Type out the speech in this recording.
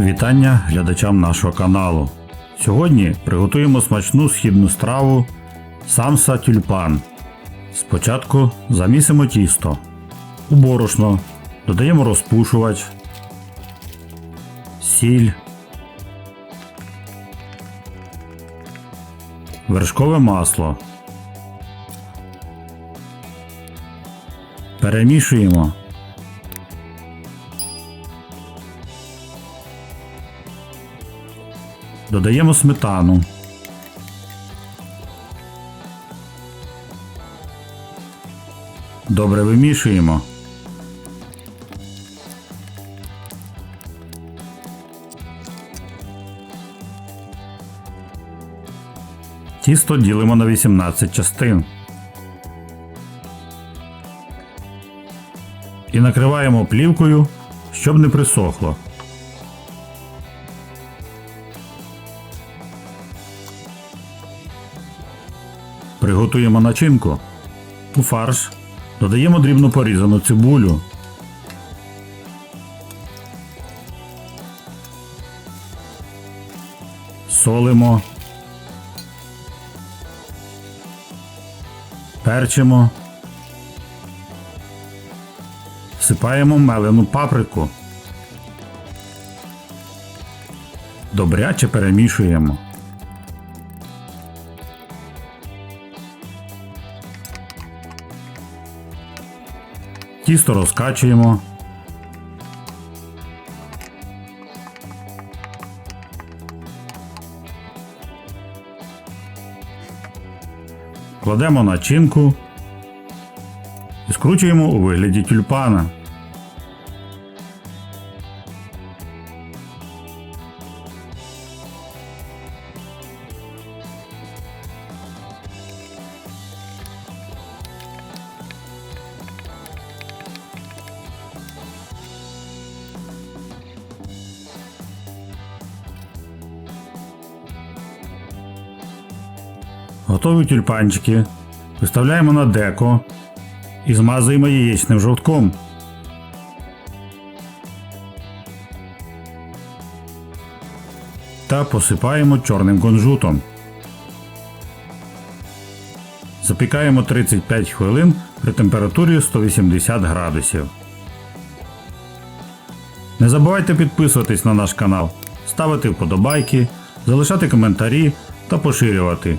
Вітання глядачам нашого каналу. Сьогодні приготуємо смачну східну страву самса тюльпан. Спочатку замісимо тісто. У борошно додаємо розпушувач, сіль, вершкове масло. Перемішуємо. Додаємо сметану. Добре вимішуємо. Тісто ділимо на 18 частин. І накриваємо плівкою, щоб не присохло. Приготуємо начинку. У фарш додаємо дрібно порізану цибулю. Солимо. Перчимо. Всипаємо мелену паприку. Добряче перемішуємо. Тісто розкачуємо. Кладемо начинку і скручуємо у вигляді тюльпана. Готові тюльпанчики виставляємо на деко і змазуємо яєчним жовтком. Та посипаємо чорним кунжутом. Запікаємо 35 хвилин при температурі 180 градусів. Не забувайте підписуватись на наш канал, ставити вподобайки, залишати коментарі та поширювати.